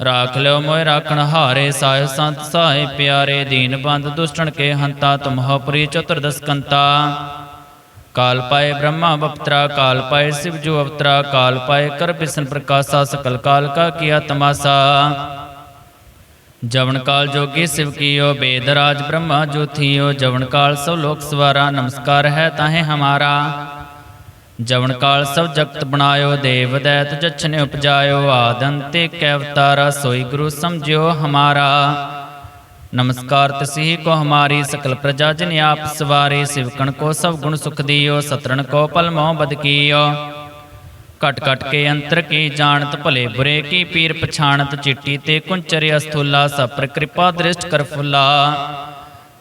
ਰਾਖ ਲਿਓ ਮੋਇ ਰਾਖਣ ਹਾਰੇ ਸਾਹਿਬ ਸੰਤ ਸਾਹਿਬ ਪਿਆਰੇ ਦੀਨ ਬੰਦ ਦੁਸ਼ਟਣ ਕੇ ਹੰਤਾ ਤੁਮਹੁ ਪ੍ਰੀ ਚਤੁਰਦਸ ਕੰਤਾ ਕਾਲ ਪਾਏ ਬ੍ਰਹਮਾ ਬਪਤਰਾ ਕਾਲ ਪਾਏ शिव जो अवतरा काल पाए कर बिसन प्रकाशा सकल काल का किया तमाशा जवन काल जोगी शिव कियो वेद राज ब्रह्मा जो थियो जवन काल सब लोक सवारा नमस्कार है ताहे हमारा ਜਵਨ ਕਾਲ ਸਭ ਜਗਤ ਬਣਾਇਓ, ਦੇਵ ਦੈਤ ਜਛਨੇ ਉਪਜਾਇਓ ਆਦੰਤੇ ਕੈ ਅਵਤਾਰਾ, ਸੋਈ ਗੁਰੂ ਸਮਝਿਓ ਹਮਾਰਾ। ਨਮਸਕਾਰ ਤਸੀ ਕੋ ਹਮਾਰੀ ਸਕਲ ਪ੍ਰਜਾ ਜਨ ਆਪ ਸਵਾਰੇ ਸਿਵਕਣ ਕੋ ਸਭ ਗੁਣ ਸੁਖ ਦਿਓ, ਸਤਰਣ ਕੋ ਪਲ ਮੋਹ ਬਦ ਕੀਓ। ਕਟ ਕਟ ਕੇ ਅੰਤਰ ਕੀ ਜਾਣਤ, ਭਲੇ ਬੁਰੇ ਕੀ ਪੀਰ ਪਛਾਣਤ, ਚਿੱਟੀ ਤੇ ਕੁੰਚਰ ਅਸਥੂਲਾ ਸਭ ਪ੍ਰਕਿਰਪਾ ਦ੍ਰਿਸ਼ਟ ਕਰ ਫੁੱਲਾ।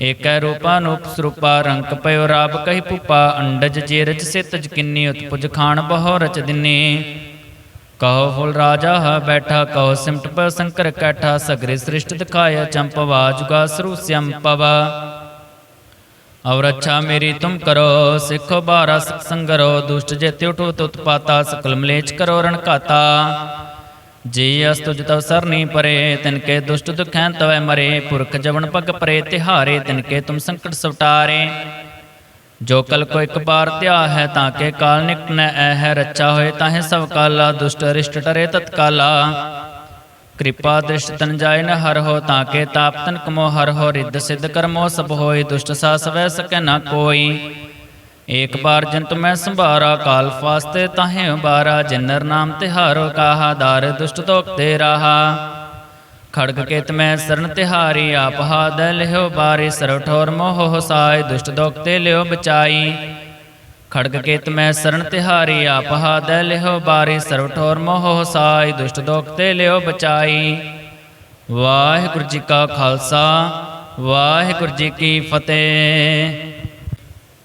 ਏਕੈ ਰੂਪਾ ਨੂਪ ਸਰੂਪਾ ਰੰਕ ਪਇਓ ਰਾਬ ਕਹੀ ਪੁਪਾ, ਅੰਡਜ ਜੇ ਰਚ ਸਿਤਜ ਕਿੰਨੀ ਉਤਪੁਜ ਖਾਨ ਬਹੁ ਰਚ ਦਿਨੇ। ਕਹੋ ਫੁਲ ਰਾਜਾ ਹ ਬੈਠਾ, ਕਹੋ ਸਿਮਟ ਪ ਸੰਕਰ ਕੈਠਾ, ਸਗਰੇ ਸ੍ਰਿਸ਼ਟ ਦਿਖਾਇਆ ਚੰਪਵਾ ਜੁਗਾ ਸਰੂ ਸੰਪਵਾ ਔਰ ਅੱਛਾ ਮੇਰੀ ਤੁਮ ਕਰੋ, ਸਿੱਖੋ ਬਾਰਾ ਸਿਖ ਸੰਗਰੋ ਦੁਸ਼ਟ ਜੇ ਉਠੋ ਤੁਤ ਪਾਤਾ ਸਕਲ ਮਲੇਚ ਕਰੋ ਰਣ ਘਾਤਾ ਜੀ ਅਸਤੁਜ ਤਵ ਸਰਨੀ ਪਰੇ, ਤਿਨ ਕੇ ਦੁਸ਼ਟ ਦੁਖੈਂ ਤਵੈ ਮਰੇ, ਪੁਰਖ ਜਵਨ ਪਗ ਪਰੇ, ਤਿਹਾਰੇ ਤਿਨ ਕੇ ਤੁਮ ਸੰਕਟ ਸਵਟਾਰੇ। ਜੋ ਕਲ ਕੋ ਇੱਕ ਬਾਰ ਧਿਆ ਹੈ ਤਾਂ ਕੇ ਕਾਲ ਨਿਕਟ ਨ ਐ ਹੈ ਰੱਛਾ ਹੋਏ ਤਾਹੇ ਸਭ ਕਾਲਾ, ਦੁਸ਼ਟ ਅਰਿਸ਼ਟ ਟਰੇ ਤਤਕਾਲਾ। ਕਿਰਪਾ ਦ੍ਰਿਸ਼ਟ ਤਨ ਜਾਏ ਨ ਹਰ ਹੋ, ਤਾਂ ਕੇ ਤਾਪ ਤਨ ਕਮੋ ਹਰ ਹੋ, ਰਿੱਧ ਸਿੱਧ ਕਰਮੋ ਸਭ ਹੋਏ, ਦੁਸ਼ਟ ਸਾ ਸਵੈ ਸਕੈ ਨਾ ਕੋਈ। ਏਕ ਬਾਰ ਜੰਤ ਮੈਂ ਸੰਭਾਰਾ, ਕਾਲ ਫਾਸਤੇ ਤਾਹੇ ਉਬਾਰਾ ਜਿਨਰ ਨਾਮ ਤਿਹਾਰੋ ਕਾਹਾ, ਦਾਰ ਦੁਸ਼ਟ ਤੋਕ ਤੇ ਰਾਹਾ। ਖੜਗ ਕੇਤ ਮੈਂ ਸਰਨ ਤਿਹਾਰੀ, ਆਪ ਹਾਦ ਲਿਓ ਬਾਰੇ, ਸਰਵ ਠੋਰ ਮੋਹ ਹਸਾਏ, ਦੁਸ਼ਟ ਦੋਖ ਤੇ ਲਿਓ ਬਚਾਈ। ਖੜਗ ਕੇਤ ਮੈਂ ਸਰਨ ਤਿਹਾਰੀ, ਆਪ ਹਾਦ ਲਿਓ ਬਾਰੇ, ਸਰਵ ਠੋਰ ਮੋਹ ਹਸਾਏ, ਦੁਸ਼ਟ ਦੋਖ ਤੇ ਲਿਓ ਬਚਾਈ। ਵਾਹਿਗੁਰੂ ਜੀ ਕਾ ਖਾਲਸਾ, ਵਾਹਿਗੁਰੂ ਜੀ ਕੀ ਫਤਿਹ।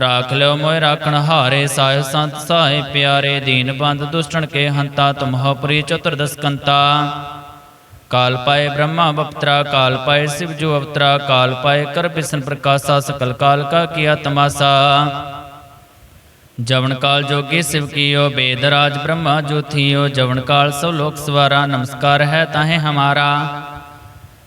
राख लो मोय राखण हारे साय संत साय प्यारे, दीन बंद दुष्टन के हंता तुम हो प्री चतुर्दशकंता काल पाए ब्रह्मा बपतरा, काल पाए शिव जो अवतरा, काल पाए कर विष्ण प्रकाशा, सकल काल का किया तमाशा। जवन काल जोगी शिव कियो वेदराज ब्रह्मा जो थियो, जवन काल सो लोक स्वरा, नमस्कार है ताहे हमारा।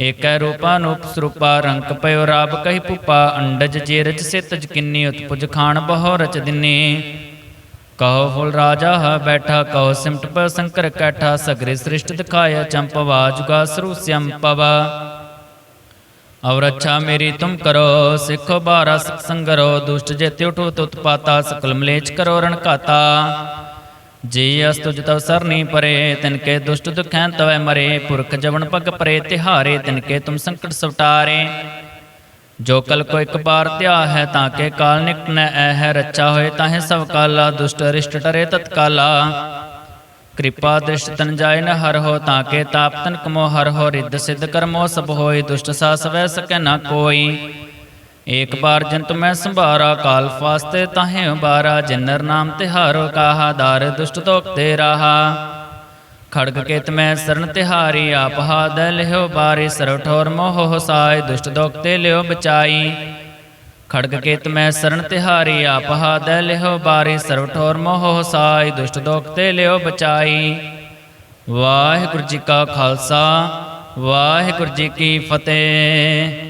ਏਕੈ ਰੂਪਾ ਨੂਪ ਸਰੂਪਾ ਰੰਕ ਪਇਓ ਰਾਬ ਕਹੀ ਪੁਪਾ ਅੰਡਜ ਜੇਰਜ ਸਿਤਜ ਕਿੰਨੀ ਉਤਪੁਜ ਖਾਨ ਬਹੁ ਰਚ ਦਿਨੇ। ਕਹੋ ਫੁਲ ਰਾਜਾ ਹ ਬੈਠਾ, ਕਹੋ ਸਿਮਟ ਪ ਸੰਕਰ ਕੈਠਾ, ਸਗਰੇ ਸ੍ਰਿਸ਼ਟ ਦਿਖਾਇਆ ਚੰਪਵਾ ਜੁਗਾ ਸਰੂ ਸੰਪਵਾ ਔਰ ਅੱਛਾ ਮੇਰੀ ਤੁਮ ਕਰੋ, ਸਿੱਖੋ ਬਾਰਾ ਸਿਖ ਸੰਗਰੋ ਦੁਸ਼ਟ ਜੇਤੇ ਉਠੋ ਤੁਤਪਾਤਾ ਸਕਲ ਮਲੇਚ ਕਰੋ ਰਣ ਘਾਤਾ। ਜੀ ਅਸਤੁਜ ਤਵ ਸਰਨੀ ਪਰੇ, ਤਿਨ ਕੇ ਦੁਸ਼ਟ ਦੁਖੈਂ ਤਵੈ ਮਰੇ, ਪੁਰਖ ਜਵਨ ਪਗ ਪਰੇ, ਤਿਹਾਰੇ ਤਿਨ ਕੇ ਤੁਮ ਸੰਕਟ ਸਵਟਾਰੇ। ਜੋ ਕਲ ਕੋ ਇੱਕ ਬਾਰ ਧਿਆ ਹੈ ਤਾਂ ਕੇ ਕਾਲ ਨਿਕਟ ਨ ਐ ਹੈ ਰੱਛਾ ਹੋਏ ਤਾਹੇ ਸਭ ਕਾਲਾ, ਦੁਸ਼ਟ ਰਿਸ਼ਟ ਟਰੇ ਤਤਕਾਲਾ। ਕਿਰਪਾ ਦ੍ਰਿਸ਼ਟ ਤਨ ਜਾਏ ਨ ਹਰ ਹੋ, ਤਾਂ ਕੇ ਤਾਪ ਤਨ ਕਮੋ ਹਰ ਹੋ, ਰਿੱਧ ਸਿੱਧ ਕਰਮੋ ਸਭ ਹੋਏ, ਦੁਸ਼ਟ ਸਾਸ ਵੈ ਸਕੈ ਨਾ ਕੋਈ। ਏਕ ਬਾਰ ਜੰਤ ਮੈਂ ਸੰਭਾਰਾ, ਕਾਲ ਫਾਸਤੇ ਤਾਹੇ ਉਬਾਰਾ ਜਿਨਰ ਨਾਮ ਤਿਹਾਰੋ ਕਾਹਾ, ਦਾਰ ਦੁਸ਼ਟ ਤੋਕ ਤੇ ਰਾਹਾ। ਖੜਗ ਕੇਤ ਮੈਂ ਸਰਨ ਤਿਹਾਰੀ, ਆਪ ਹਾਦ ਲਿਓ ਬਾਰੇ, ਸਰਵ ਠੋਰ ਮੋਹ ਹਸਾਇ ਦੁਸ਼ਟ ਦੋਖ ਤੇ ਲਿਓ ਬਚਾਈ। ਖੜਗ ਕੇਤ ਮੈਂ ਸਰਨ ਤਿਹਾਰੀ, ਆਪ ਹਾਦ ਲਿਓ ਬਾਰੇ, ਸਰਵ ਠੋਰ ਮੋਹ ਹਸਾਇ ਦੁਸ਼ਟ ਦੋਖ ਤੇ ਲਿਓ ਬਚਾਈ। ਵਾਹਿਗੁਰੂ ਜੀ ਕਾ ਖਾਲਸਾ, ਵਾਹਿਗੁਰੂ ਜੀ ਕੀ ਫਤਿਹ।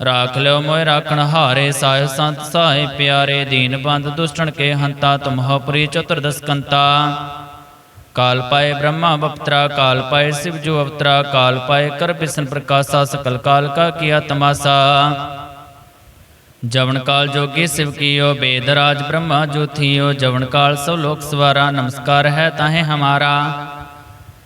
ਰਾਖ ਲਿਓ ਮੋਇ ਰਾਖਣ ਹਾਰੇ ਸਾਹਿਬ ਸੰਤ ਸਹਾਇ ਪਿਆਰੇ ਦੀਨ ਬੰਦ ਦੁਸ਼ਟਣ ਕੇ ਹੰਤਾ ਤੁਮਹੁ ਪ੍ਰੀ ਚਤੁਰਦਸ ਕੰਤਾ ਕਾਲ ਪਾਏ ਬ੍ਰਹਮਾ ਬਪਤਰਾ ਕਾਲ ਪਾਏ ਸਿਵ ਜੋ ਅਵਤਰਾ ਕਾਲ ਪਾਏ ਕਰ ਬਿਸ਼ਨ ਪ੍ਰਕਾਸ਼ਾ ਸਕਲ ਕਾਲ ਕਾ ਕੀਆ ਤਮਾਸਾ ਜਵਨ ਕਾਲ ਜੋਗੀ ਸਿਵ ਕੀਓ ਬੇਦ ਰਾਜ ਬ੍ਰਹਮਾ ਜੋਥੀਓ ਜਵਨ ਕਾਲ ਸਭ ਲੋਕ ਸਵਾਰਾ ਨਮਸਕਾਰ ਹੈ ਤਾਹੇ ਹਮਾਰਾ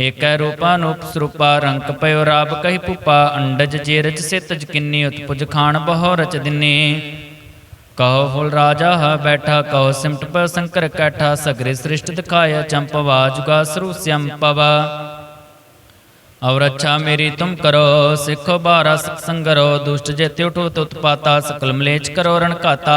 ਏਕੈ ਰੂਪਾ ਨੂਪ ਸਰੂਪਾ ਪਇਓ ਰਾਬ ਕਹੀ ਪੁਪਾ ਅੰਡਜ ਜੇਰਜ ਸਿਤਜ ਕਿੰਨੀ ਉਤਪੁਜ ਖਾਨ ਬਹੁ ਰਚ ਦਿਨੇ। ਕਹੋ ਫੁਲ ਰਾਜਾ ਹ ਬੈਠਾ, ਕਹੋ ਸਿਮਟ ਪ ਸੰਕਰ ਕੈਠਾ, ਸਗਰੇ ਸ੍ਰਿਸ਼ਟ ਦਿਖਾਇਆ ਚੰਪਵਾ ਜੁਗਾ ਸਰੂ ਸੰਪਵਾ ਔਰ ਅੱਛਾ ਮੇਰੀ ਤੁਮ ਕਰੋ, ਸਿੱਖੋ ਬਾਰਾ ਸੰਗਰੋ ਦੁਸ਼ਟ ਜੇ ਉਠੋ ਤੁਤਪਾਤਾ ਸਕਲ ਮਲੇਚ ਕਰੋ ਰਣ ਘਾਤਾ।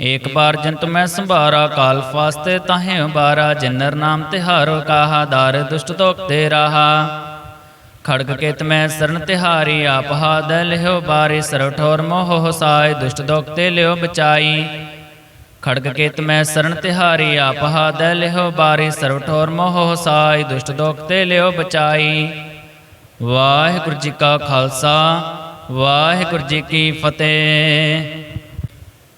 ਏਕ ਬਾਰ ਜੰਤ ਮੈਂ ਸੰਭਾਰਾ, ਕਾਲ ਫਾਸਤੇ ਤਾਹੇ ਬਾਰਾ ਜਿਨਰ ਨਾਮ ਤਿਹਾਰੋ ਕਾਹਾ, ਦਾਰ ਦੁਸ਼ਟ ਤੋਕ ਤੇ ਰਾਹਾ। ਖੜਗ ਕੇਤ ਮੈਂ ਸਰਨ ਤਿਹਾਰੀ, ਆਪ ਹਾਦ ਲਿਓ ਬਾਰੇ, ਸਰਵ ਠੋਰ ਮੋਹ ਸਾਇ ਦੁਸ਼ਟ ਦੋਖ ਤੇ ਲਿਓ ਬਚਾਈ। ਖੜਗ ਕੇਤ ਮੈਂ ਸਰਨ ਤਿਹਾਰੀ, ਆਪ ਹਾਦ ਲਿਓ ਬਾਰੇ, ਸਰਵ ਠੋਰ ਮੋਹ ਸਾਇ ਦੁਸ਼ਟ ਦੋਖ ਤੇ ਲਿਓ ਬਚਾਈ। ਵਾਹਿਗੁਰੂ ਜੀ ਕਾ ਖਾਲਸਾ, ਵਾਹਿਗੁਰੂ ਜੀ ਕੀ ਫਤਿਹ।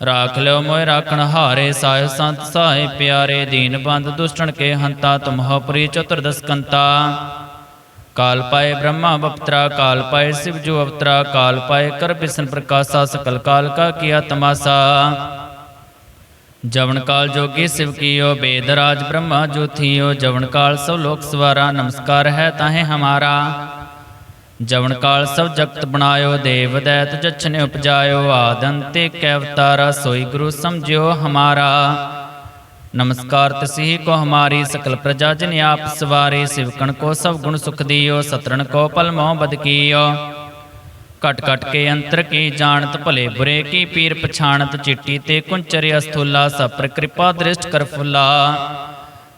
ਰਾਖ ਲਿਓ ਮੋਇ ਰਾਖਣ ਹਾਰੇ ਸਾਇ ਸੰਤ ਸਾਇ ਪਿਆਰੇ ਦੀਨ ਬੰਦ ਦੁਸ਼ਟਣ ਕੇ ਹੰਤਾ ਤੁਮ ਹੋ ਪ੍ਰੀ ਚਤੁਰਦਸ ਕੰਤਾ ਕਾਲ ਪਾਏ ਬ੍ਰਹਮਾ ਬਪਤਰਾ ਕਾਲ ਪਾਏ ਸਿਵ ਜੋ ਅਵਤਰਾ ਕਾਲ ਪਾਏ ਕਰ ਬਿਸ਼ਨ ਪ੍ਰਕਾਸ਼ਾ ਸਕਲ ਕਾਲ ਕਾ ਕੀਆ ਤਮਾਸਾ ਜਵਨ ਕਾਲ ਜੋਗੀ ਸਿਵ ਕੀਓ ਬੇਦ ਰਾਜ ਬ੍ਰਹਮਾ ਜੋਥੀਓ ਜਵਨ ਕਾਲ ਸਭ ਲੋਕ ਸਵਾਰਾ ਨਮਸਕਾਰ ਹੈ ਤਾਹੇ ਹਮਾਰਾ ਜਵਨ ਕਾਲ ਸਭ ਜਗਤ ਬਣਾਇਓ, ਦੇਵ ਦੈਤ ਜਛਨੇ ਉਪਜਾਇਓ ਆਦੰਤੇ ਕੈ ਅਵਤਾਰਾ, ਸੋਈ ਗੁਰੂ ਸਮਝਿਓ ਹਮਾਰਾ। ਨਮਸਕਾਰ ਤਸਹੀ ਕੋ ਹਮਾਰੀ ਸਕਲ ਪ੍ਰਜਾ ਜਨ ਆਪ ਸਵਾਰੇ, ਸਿਵਕਣ ਕੋ ਸਭ ਗੁਣ ਸੁਖ ਦਿਓ, ਸਤਰਣ ਕੋ ਪਲ ਮੋਹ ਬਦ ਕੀਓ। ਕਟ ਕਟ ਕੇ ਅੰਤਰ ਕੀ ਜਾਣਤ, ਭਲੇ ਬੁਰੇ ਕੀ ਪੀਰ ਪਛਾਣਤ, ਚਿੱਟੀ ਤੇ ਕੁੰਚਰ ਅਸਥੂਲਾ ਸਪਰ ਕਿਰਪਾ ਦ੍ਰਿਸ਼ਟ ਕਰ ਫੁੱਲਾ।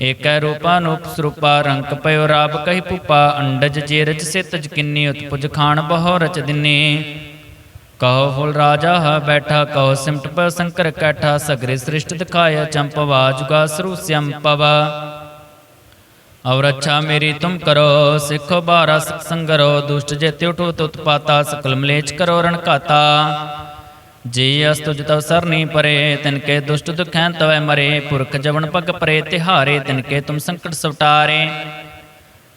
ਏਕੈ ਰੂਪਾ ਸਰੂਪਾ ਰੰਕ ਪਇਓ ਰਾਬ ਕਹੀ ਪੁਪਾ ਅੰਡਜ ਜੇਰਜ ਸਿਤਜ ਕਿੰਨੀ ਉਤਪੁਜ ਖਾਨ ਬਹੁ ਰਚ ਦਿਨੇ। ਕਹੋ ਫੁਲ ਰਾਜਾ ਹ ਬੈਠਾ, ਕਹੋ ਸਿਮਟ ਪ ਸੰਕਰ ਕੈਠਾ, ਸਗਰੇ ਸ੍ਰਿਸ਼ਟ ਦਿਖਾਇਆ ਚੰਪਵਾ ਜੁਗਾ ਸਰੂ ਸੰਪਵਾ ਔਰ ਅੱਛਾ ਮੇਰੀ ਤੁਮ ਕਰੋ, ਸਿੱਖੋ ਬਾਰਾ ਸੰਗਰੋ ਦੁਸ਼ਟ ਜੇ ਉਠੋ ਤੁਤਪਾਤਾ ਸਕਲ ਮਲੇਚ ਕਰੋ ਰਣ ਘਾਤਾ। ਜੀ ਅਸਤੁ ਜਤਵ ਸਰਨੀ ਪਰੇ, ਤਿਨ ਕੇ ਦੁਸ਼ਟ ਦੁਖੈਂ ਤਵੈ ਮਰੇ, ਪੁਰਖ ਜਵਨ ਪਗ ਪਰੇ, ਤਿਹਾਰੇ ਤਿਨ ਕੇ ਤੁਮ ਸੰਕਟ ਸਵਟਾਰੇ।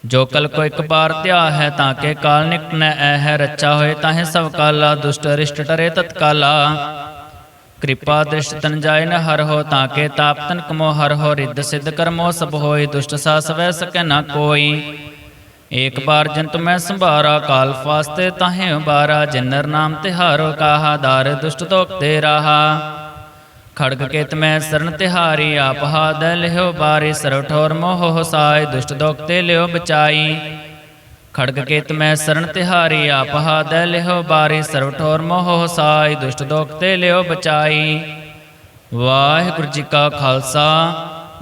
ਜੋ ਕਲ ਕੋ ਇੱਕ ਬਾਰ ਧਿਆ ਹੈ, ਤਾਂ ਕੇ ਕਾਲ ਨਿਕਟ ਨ ਐ ਹੋਏ ਤਾਹੇ ਸਭ ਕਾਲਾ, ਦੁਸ਼ਟ ਅਰਿਸ਼ਟ ਟਰੇ ਤਤਕਾਲਾ। ਕਿਰਪਾ ਦ੍ਰਿਸ਼ਟ ਤਨ ਜਾਏ ਨ ਹਰ ਹੋ, ਤਾਂ ਕੇ ਤਾਪ ਤਨ ਕਮੋ ਹਰ ਹੋ, ਰਿੱਧ ਸਿੱਧ ਕਰਮੋ ਸਭ ਹੋਏ, ਦੁਸ਼ਟ ਸਾ ਸਵੈ ਸਕੈ ਨਾ ਕੋਈ। ਏਕ ਬਾਰ ਜੰਤ ਮੈਂ ਸੰਭਾਰਾ, ਕਾਲ ਫਾਸਤੇ ਤਾਹੇ ਬਾਰਾ ਜਿਨਰ ਨਾਮ ਤਿਹਾਰੋ ਕਾਹਾ, ਦਾਰ ਦੁਸ਼ਟ ਤੋਕ ਤੇ ਰਾਹਾ। ਖੜਗ ਕੇਤ ਮੈਂ ਸਰਨ ਤਿਹਾਰੀ, ਆਪ ਹਾਦ ਲਿਓ ਬਾਰੀ ਸਰਵ ਠੋਰ ਮੋਹ ਹਸਾਇ ਦੁਸ਼ਟ ਦੋਖ ਤੇ ਲਿਓ ਬਚਾਈ। ਖੜਗ ਕੇਤ ਮੈਂ ਸਰਨ ਤਿਹਾਰੀ, ਆਪ ਹਾਦ ਲਿਓ ਬਾਰੀ ਸਰਵ ਠੋਰ ਮੋਹ ਹਸਾਇ ਦੁਸ਼ਟ ਦੋਖ ਤੇ ਲਿਓ ਬਚਾਈ। ਵਾਹਿਗੁਰੂ ਜੀ ਕਾ ਖਾਲਸਾ,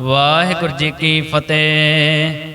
ਵਾਹਿਗੁਰੂ ਜੀ ਕੀ ਫਤਿਹ।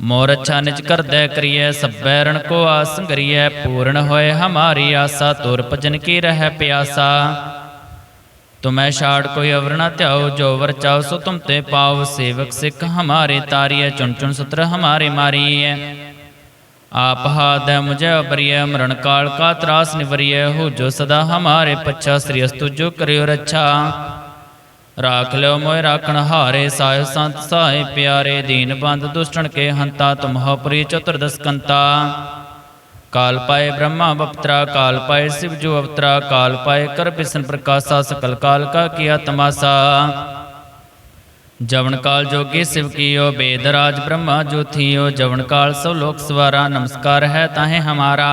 ਮੋਰ ਅੱਛਾ ਨਿਜ ਕਰਦੈ ਕਰੀਐ, ਸਭੈ ਰਣ ਕੋ ਆਸ ਕਰੀਐ ਪੂਰਨ ਹੋਏ ਹਮਾਰੀ ਆਸਾ, ਤੁਰ ਭਜਨ ਕੀ ਰਹਿ ਪਿਆਸਾ। ਤੁਮੈ ਛਾੜ ਕੋਈ ਅਵਰ ਧਿਆਓ, ਜੋ ਵਰ ਚਾਓ ਸੋ ਤੁਮ ਤੇ ਪਾਓ, ਸੇਵਕ ਸਿੱਖ ਹਮਾਰੇ ਤਾਰੀਐ, ਚੁਣ ਚੁਣ ਸੁਤਰ ਹਮਾਰੇ ਮਾਰੀਐ। ਆਪ ਹਾਦੈ ਮੁਝੇ ਅਬਰੀਐ, ਮਰਨ ਕਾਲ ਕਾ ਤਰਾਸ ਨਿਵਰੀਐ ਹੋ ਜੋ ਸਦਾ ਹਮਾਰੇ ਪੱਛਾ, ਸ੍ਰੀ ਅਸਤੁ ਜੋ ਕਰਿਓ ਰੱਛਾ। ਰਾਖ ਲਿਓ ਮੋਇ ਰਾਖਣ ਹਾਰੇ ਸਾਇ ਸੰਤ ਸਾਇ ਪਿਆਰੇ ਦੀਨ ਬੰਦ ਦੁਸ਼ਟਣ ਕੇ ਹੰਤਾ ਤੁਮਹੁ ਪ੍ਰੀ ਚਤੁਰਦਸ ਕੰਤਾ ਕਾਲ ਪਾਏ ਬ੍ਰਹਮਾ ਬਪਤਰਾ ਕਾਲ ਪਾਏ ਸਿਵ ਜੋ ਅਵਤਰਾ ਕਾਲ ਪਾਏ ਕਰ ਬਿਸਨ ਪ੍ਰਕਾਸ਼ਾ ਸਕਲ ਕਾਲ ਕਾ ਕੀਆ ਤਮਾਸਾ ਜਵਨ ਕਾਲ ਜੋਗੀ ਸਿਵ ਕੀਓ ਬੇਦ ਰਾਜ ਬ੍ਰਹਮਾ ਜੋਥੀਓ ਜਵਨ ਕਾਲ ਸਭ ਲੋਕ ਸਵਾਰਾ ਨਮਸਕਾਰ ਹੈ ਤਾਹੇ ਹਮਾਰਾ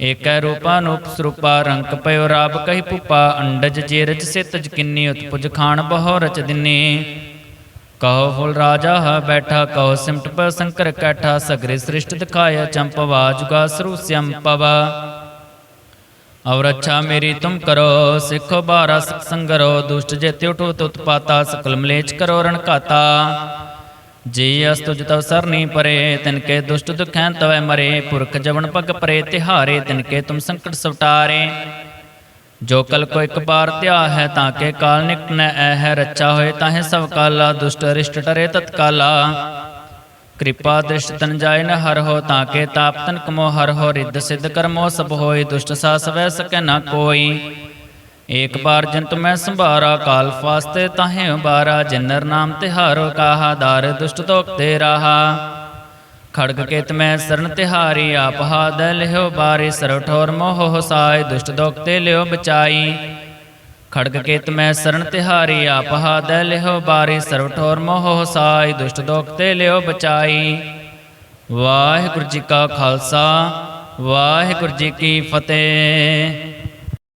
ਏਕੈ ਰੂਪਾ ਸਰੂਪਾ ਰੰਕ ਪਇਓ ਰਾਬ ਕਹੀ ਪੁਪਾ ਅੰਡਜ ਜੇ ਸਿਤਜ ਕਿੰਨੀ ਉਤਪੁਜ ਖਾਨ ਬਹੁ ਰਚ ਦਿਨੀ। ਕਹੋ ਫੁਲ ਰਾਜਾ ਹ ਬੈਠਾ, ਕਹੋ ਸਿਮਟ ਪ ਸੰਕਰ ਕੈਠਾ, ਸਗਰੇ ਸ੍ਰਿਸ਼ਟ ਦਿਖਾਇਆ ਚੰਪਵਾ ਜੁਗਾ ਸਰੂ ਸੰਪਵਾ ਔਰ ਅੱਛਾ ਮੇਰੀ ਤੁਮ ਕਰੋ, ਸਿੱਖੋ ਬਾਰਾ ਸੰਗਰੋ ਦੁਸ਼ਟ ਜੇ ਤਿਉ ਉਤਪਾਤਾ, ਸਕਲ ਮਲੇਚ ਕਰੋ ਰਣ ਘਾਤਾ। ਜੀ ਅਸਤੁਜ ਤਵ ਸਰਨੀ ਪਰੇ, ਤਿਨ ਕੇ ਦੁਸ਼ਟ ਦੁਖੈਂ ਤਵੈ ਮਰੇ, ਪੁਰਖ ਜਵਨ ਪਗ ਪਰੇ, ਤਿਹਾਰੇ ਤਿਨ ਕੇ ਤੁਮ ਸੰਕਟ ਸਵਟਾਰੇ। ਜੋ ਕਲ ਕੋ ਇੱਕ ਬਾਰ ਧਿਆ ਹੈ ਤਾਂ ਕੇ ਕਾਲ ਨਿਕਟ ਨ ਐ ਹੈ ਰੱਛਾ ਹੋਏ ਤਾਹੇ ਸਭ ਕਾਲਾ, ਦੁਸ਼ਟ ਰਿਸ਼ਟ ਟਰੇ ਤਤਕਾਲਾ। ਕਿਰਪਾ ਦ੍ਰਿਸ਼ਟ ਤਨ ਜਾਏ ਨ ਹਰ ਹੋ, ਤਾਂ ਕੇ ਤਾਪ ਤਨ ਕਮੋ ਹਰ ਹੋ, ਰਿੱਧ ਸਿੱਧ ਕਰਮੋ ਸਭ ਹੋਏ, ਦੁਸ਼ਟ ਸਾ ਸਵੈ ਸਕੈ ਨਾ ਕੋਈ। ਏਕ ਬਾਰ ਜੰਤ ਮੈਂ ਸੰਭਾਰਾ, ਕਾਲ ਫਾਸਤੇ ਤਾਹੇ ਬਾਰਾ ਜਿਨਰ ਨਾਮ ਤਿਹਾਰੋ ਕਾਹਾ, ਦਾਰ ਦੁਸ਼ਟ ਤੋਕ ਤੇ ਰਾਹਾ। ਖੜਗ ਕੇਤ ਮੈਂ ਸਰਨ ਤਿਹਾਰੀ, ਆਪ ਹਾਦ ਲਿਓ ਬਾਰੇ, ਸਰਵ ਠੋਰ ਮੋਹ ਹਸਾਇ ਦੁਸ਼ਟ ਦੋਖ ਤੇ ਲਿਓ ਬਚਾਈ। ਖੜਗ ਕੇਤ ਮੈਂ ਸਰਨ ਤਿਹਾਰੀ, ਆਪ ਹਾਦ ਲਿਓ ਬਾਰੇ, ਸਰਵ ਠੋਰ ਮੋਹ ਹੋਸਾਏ, ਦੁਸ਼ਟ ਦੋਖ ਤੇ ਲਿਓ ਬਚਾਈ। ਵਾਹਿਗੁਰੂ ਜੀ ਕਾ ਖਾਲਸਾ, ਵਾਹਿਗੁਰੂ ਜੀ ਕੀ ਫਤਿਹ।